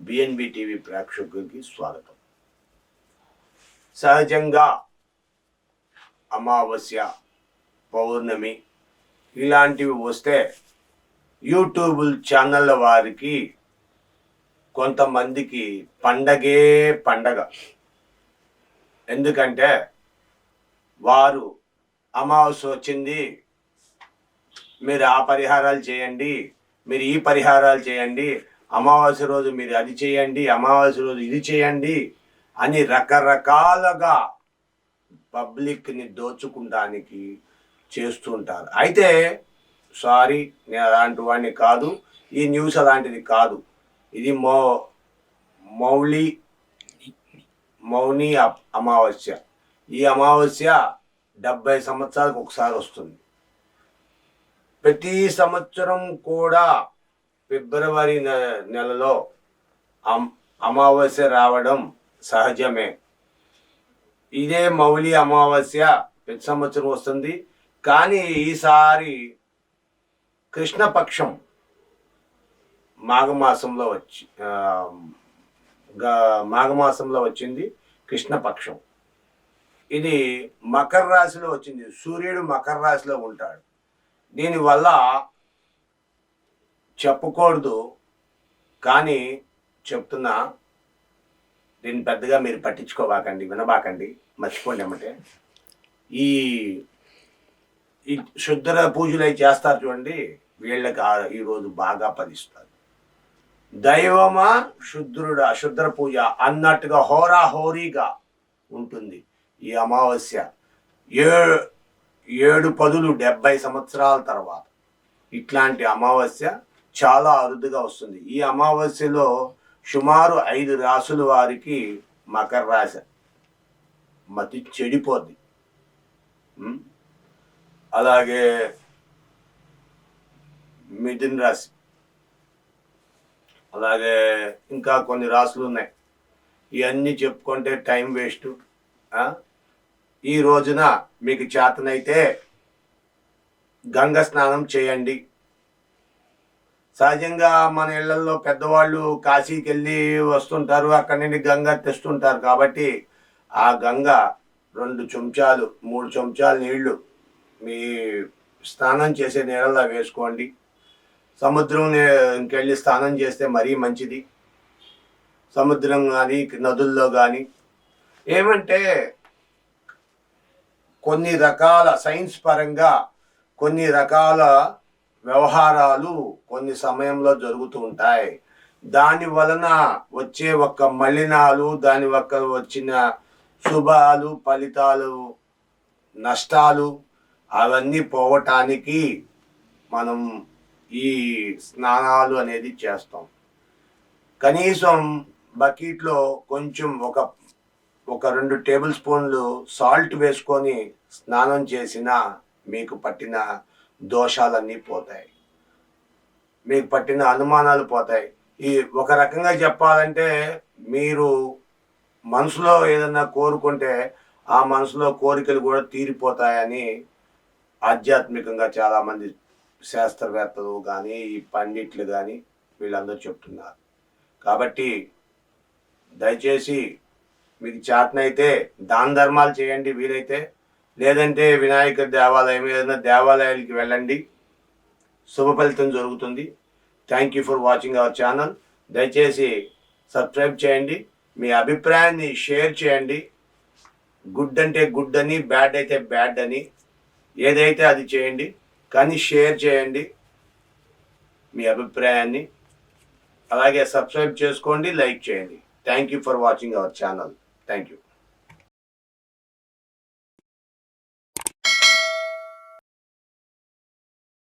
BNB TV ప్రేక్షకులకి స్వాగతం. సహజంగా అమావాస్య పౌర్ణమి ఇలాంటివి వస్తే యూట్యూబ్ ఛానళ్ళ వారికి కొంతమందికి పండగే పండగ. ఎందుకంటే వారు అమావాస్య వచ్చింది. మీరు ఆ పరిహారాలు చేయండి. మీరు ఈ పరిహారాలు చేయండి. అమావాస్య రోజు మీరు అది చేయండి. అమావాస్య రోజు ఇది చేయండి అని రకరకాలుగా పబ్లిక్ని దోచుకుంటానికి చేస్తుంటారు అయితే సారీ నేను అలాంటి వాడిని కాదు. ఈ న్యూస్ అలాంటిది కాదు. ఇది మౌ మౌలి మౌని అమావాస్య. ఈ అమావాస్య డెబ్బై సంవత్సరాలకు ఒకసారి వస్తుంది. ప్రతి సంవత్సరం కూడా ఫిబ్రవరి నె- నెలలో అమ్- అమావాస్య రావడం సహజమే. ఇదే మౌలి అమావాస్య ప్రతి సంవత్సరం వస్తుంది. కానీ ఈసారి కృష్ణపక్షం మాఘమాసంలో వచ్చి మాఘమాసంలో వచ్చింది కృష్ణపక్షం. ఇది మకర రాశిలో వచ్చింది. సూర్యుడు మకర రాశిలో ఉంటాడు. దీనివల్ల చెప్పకూడదు కానీ చెప్తున్నా దీన్ని పెద్దగా మీరు పట్టించుకోబాకండి వినబాకండి మర్చిపోండి ఏమంటే. ఈ ఈ శుద్ధ పూజలు అవి చేస్తారు చూడండి వీళ్ళకి ఈరోజు బాగా ఫలిస్తారు. దైవమా శుద్రుడు అశుద్ర పూజ అన్నట్టుగా హోరాహోరీగా ఉంటుంది. ఈ అమావాస్య ఏ ఏడు పదులు డెబ్బై సంవత్సరాల తర్వాత. ఇట్లాంటి అమావాస్య చాలా అరుదుగా వస్తుంది. ఈ అమావాస్యలో సుమారు ఐదు రాసుల వారికి మకర రాశి మతి చెడిపోద్ది. అలాగే మిథున్ రాశి. అలాగే ఇంకా కొన్ని రాసులు ఉన్నాయి. ఇవన్నీ చెప్పుకుంటే టైం వేస్ట్. ఈ రోజున మీకు చేతనైతే గంగ స్నానం చేయండి. సహజంగా మన ఇళ్ళలో పెద్దవాళ్ళు కాశీకి వెళ్ళి వస్తుంటారు అక్కడి నుండి గంగ తెస్తుంటారు కాబట్టి ఆ గంగ రెండు చెంచాలు మూడు చెంచాలు నీళ్ళు మీ స్నానం చేసే నీళ్ళలో వేసుకోండి. సముద్రం ఇంకెళ్ళి స్నానం చేస్తే మరీ మంచిది. సముద్రం కానీ నదుల్లో కానీ ఏమంటే కొన్ని రకాల సైన్స్ పరంగా కొన్ని రకాల వ్యవహారాలు కొన్ని సమయంలో జరుగుతూ ఉంటాయి. దాని వలన వచ్చే ఒక మలినాలు దాని ఒక వచ్చిన శుభాలు ఫలితాలు నష్టాలు అవన్నీ పోవటానికి మనం ఈ స్నానాలు అనేది చేస్తాం. కనీసం బకెట్లో కొంచెం ఒక ఒక రెండు టేబుల్ స్పూన్లు సాల్ట్ వేసుకొని స్నానం చేసినా మీకు పట్టిన దోషాలన్నీ పోతాయి. మీకు పట్టిన అనుమానాలు పోతాయి. ఈ ఒక రకంగా చెప్పాలంటే మీరు మనసులో ఏదన్నా కోరుకుంటే ఆ మనసులో కోరికలు కూడా తీరిపోతాయని ఆధ్యాత్మికంగా చాలామంది శాస్త్రవేత్తలు కానీ ఈ పండిట్లు కానీ వీళ్ళందరూ చెప్తున్నారు. కాబట్టి దయచేసి మీకు చేతనైతే దాన ధర్మాలు చేయండి వీలైతే. లేదంటే వినాయక దేవాలయం ఏదైనా దేవాలయాలకి వెళ్ళండి. శుభ ఫలితం జరుగుతుంది. Thank you for watching our channel దయచేసి సబ్స్క్రైబ్ చేయండి. మీ అభిప్రాయాన్ని షేర్ చేయండి. గుడ్ అంటే గుడ్ అని బ్యాడ్ అయితే బ్యాడ్ అని ఏదైతే అది చేయండి. కానీ షేర్ చేయండి మీ అభిప్రాయాన్ని. అలాగే సబ్స్క్రైబ్ చేసుకోండి లైక్ చేయండి. Thank you for watching our channel thank you